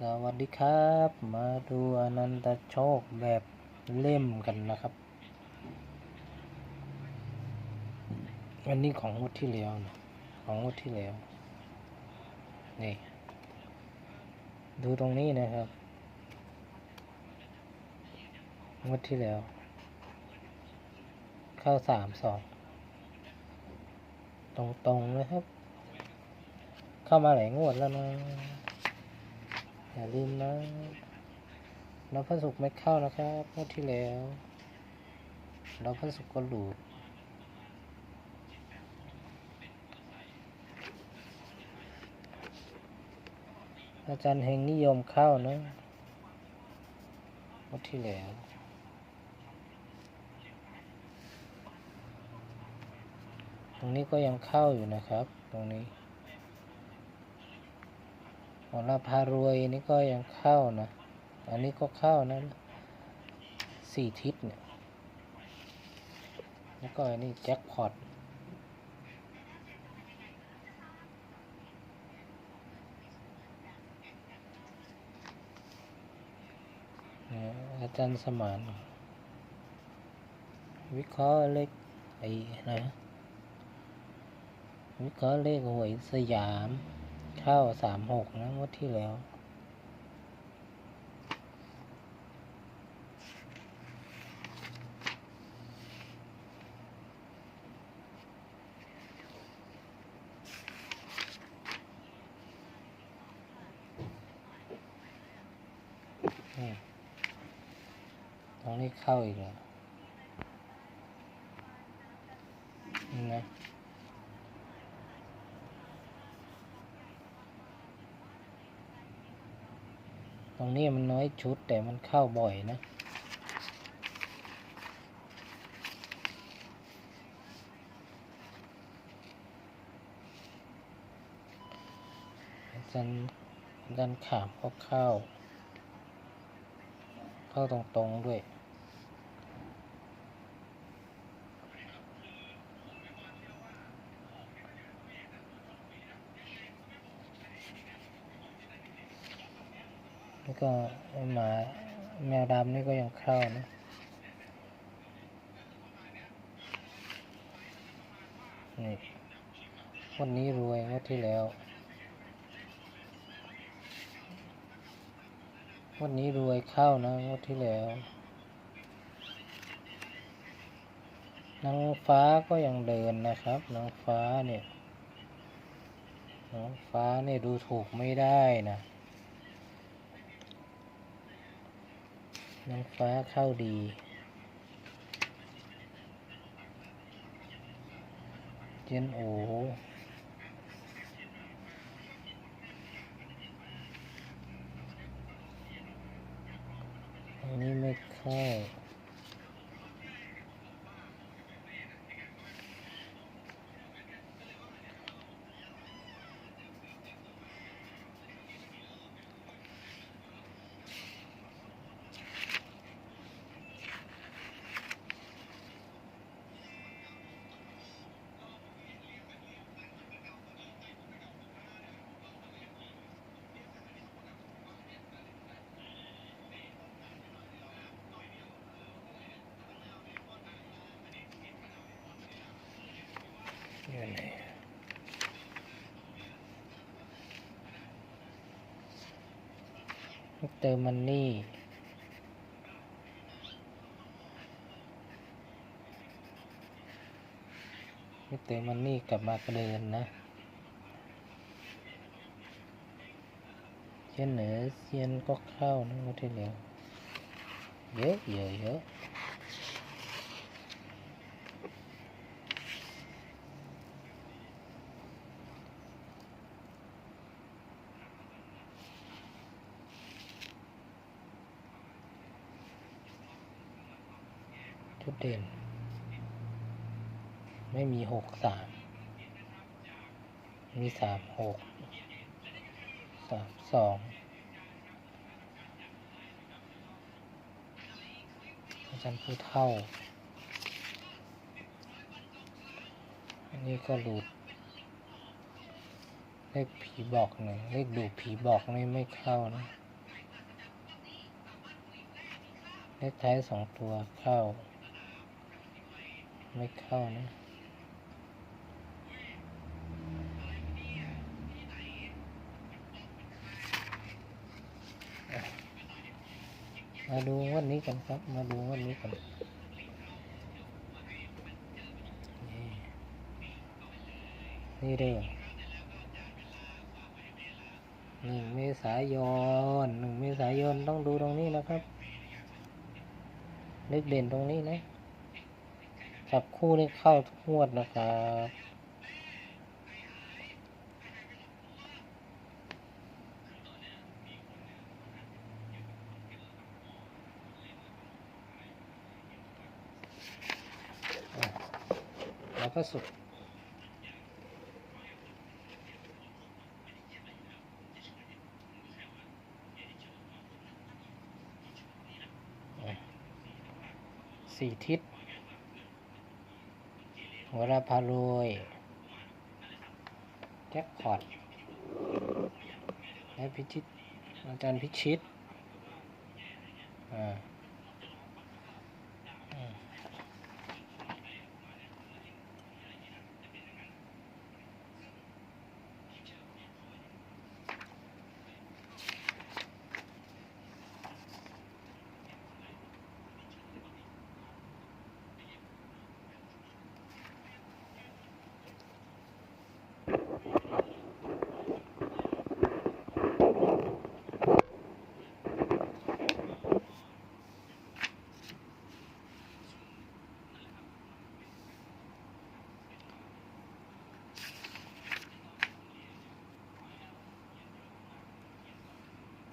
สวัสดีครับ มาดูอนันตโชคแบบเล่มกันนะครับ อันนี้ของงวดที่แล้วนะของงวดที่แล้ว นี่ ดูตรงนี้นะครับงวดที่แล้ว เข้าสามสองตรงๆนะครับ เข้ามาหลายงวดแล้วนะ อย่าลืมนะเราพระศุกไม่เข้านะครับงวดที่แล้วเราพระศุกก็หลุดอาจารย์เฮงนิยมเข้านะงวดที่แล้วตรงนี้ก็ยังเข้าอยู่นะครับ ตรงนี้ ของเราพารวยนี่ก็ยังเข้านะ อันนี้ก็เข้านะสี่ทิศเนี่ย แล้วก็อันนี้แจ็คพอตอาจารย์สมาน วิเคราะห์เลขไอ้นะวิเคราะห์เลขหวยสยาม เข้าสามหกนะงวดที่แล้วนี่ตรงนี้เข้าอีกแล้วนี่นะ ตรง นี่มันน้อยชุดแต่มันเข้าบ่อยนะดันดันขามก็เข้า เข้าตรงๆด้วย ก็หมาแมวดำนี่ก็ยังเข้านะนี่วันนี้รวยงวดที่แล้ว วันนี้รวยเข้านะงวดที่แล้วนางฟ้าก็ยังเดินนะครับนางฟ้าเนี่ยนางฟ้าเนี่ยดูถูกไม่ได้นะ นางฟ้าเข้าดี เจนโออันนี้ไม่เข้า เติมมันนี่มิเตอร์มันนี่กลับมากระเดินนะเชียนเหนือเซียนก็เข้านะที่แล้วเยอะเยอะเยอะ เด่น ไม่มีหกสามมีสามหกสามสองอาจารย์ผู้เท่า อันนี้ก็หลุด เลขผีบอกหนึ่งเลขดูผีบอกไม่ไม่เข้านะเลขท้ายสองตัวเข้า ไม่เข้านะมาดูวันนี้กันครับ มาดูวันนี้กันนี่เด้อหนึ่งเมษายนหนึ่งเมษายนต้องดูตรงนี้นะครับเลขเด่นตรงนี้นะ จับคู่นี่เข้าทุกงวดนะครับแล้วก็สุดสี่ทิศ หัวราพารวยแจ็คพอตและพิชิตอาจารย์พิชิตอ่า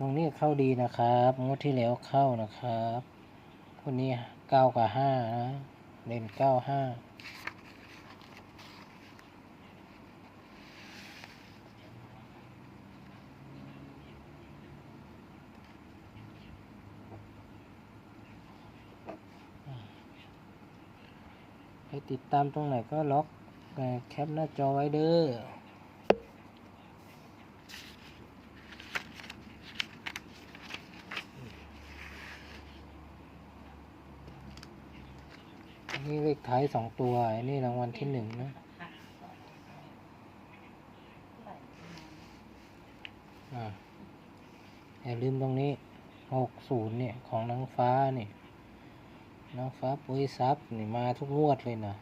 ตรงนี้เข้าดีนะครับงวดที่แล้วเข้านะครับคนนี้เก้ากับห้านะเล่นเก้าห้า ติดตามตรงไหนก็ล็อกแคปหน้าจอไว้เด้อนี่เลขท้ายสองตัวอันนี้รางวัลที่หนึ่งนะอ่าอย่าลืมตรงนี้หกศูนย์เนี่ย ของนางฟ้าเนี่ย นางฟ้าปุ้ยซับนี่มาทุกงวดเลยนะ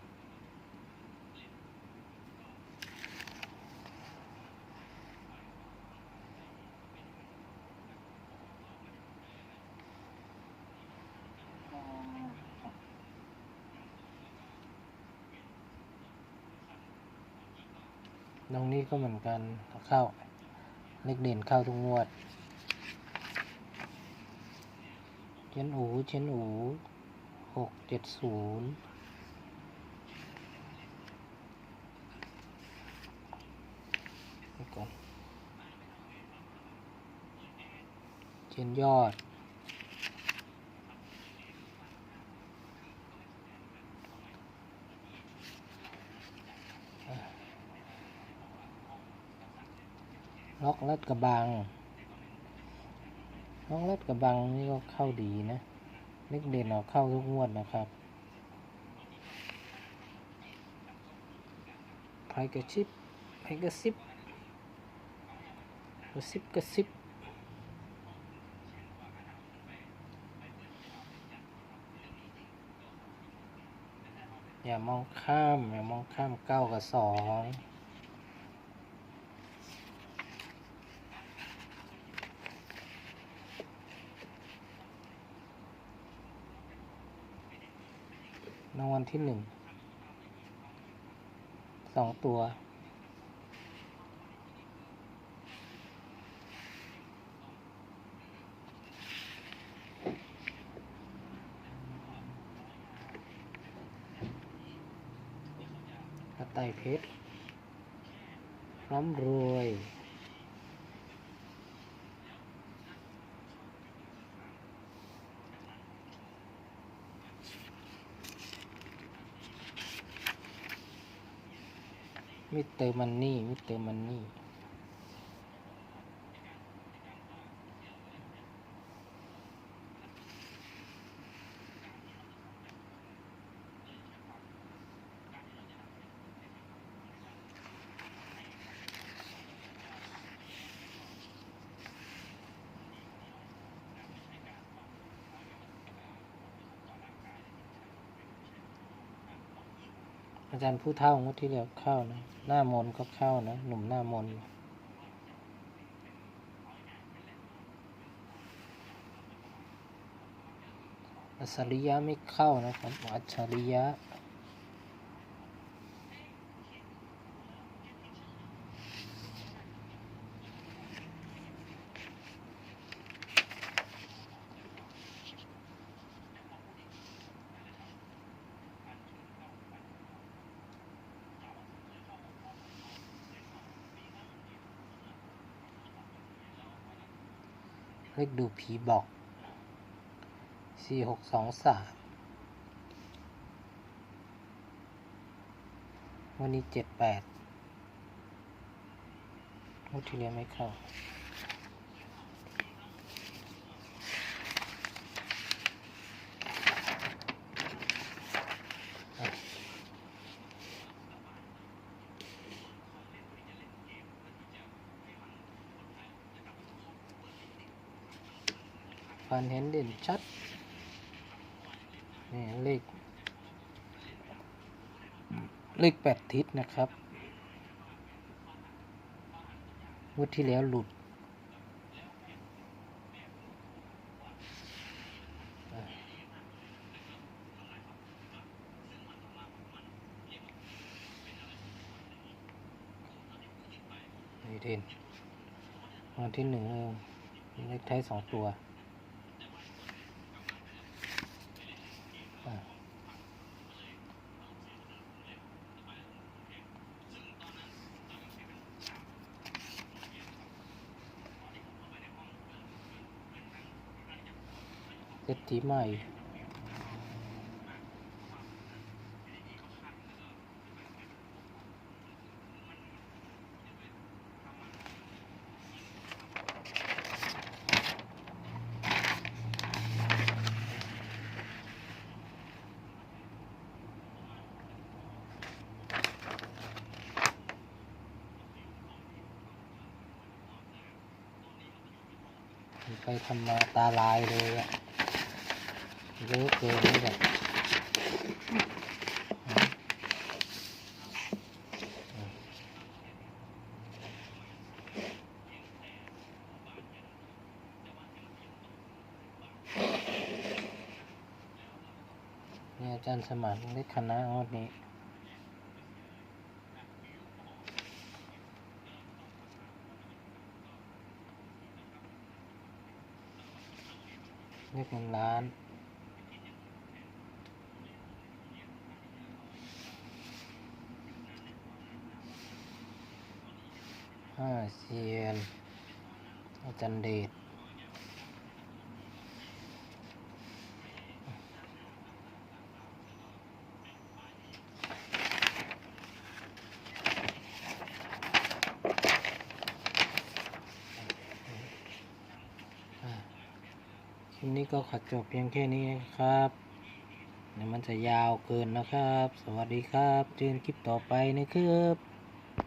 ตรงนี้ก็เหมือนกันเข้า เลขเด่นเข้าทุกงวด เชนอูเชนอู กเจ็ดศูนย์ก่อนเชนยอดล็อกลัดกระบังล็อกลัดกระบังนี่ก็เข้าดีนะ เลขเด่นออกเข้าทุกงวดนะครับไพกระชิบไพกระซิบกระซิบกระซิบอย่ามองข้าม อย่ามองข้ามเก้ากับสอง รางวัลที่หนึ่ง สองตัว กระต่ายเพชรพร้อมรวย มิสเตอร์มันนี่มิสเตอร์มันนี่ อาจารย์ผู้เท่างวดที่แล้วเข้านะ หน้ามนก็เข้านะ หนุ่มหน้ามนอัจฉริยะไม่เข้านะครับอัจฉริยะ เลขดูผีบอก สี่หกสองสามวันนี้เจ็ดแปดงวดที่แล้วไม่เข้า ฟันเห็นเด่นชัด นี่เลข เลขแปดทิศนะครับงวดที่แล้วหลุดนี่เด่นวันที่หนึ่งเองเลขท้ายสองตัว อะเศรษฐีใหม่ไปทำมาตาลายเลยอะ เยอะเกินนี่แบบเนี่อาจารย์สมานเล็กคณะงวดนี้เลขเงินล้าน เซียน อาจารย์เดชคลิปนี้ก็ขอจบเพียงแค่นี้นะครับเดี๋ยวมันจะยาวเกินนะครับ สวัสดีครับ เจอกันคลิปต่อไปนะครับ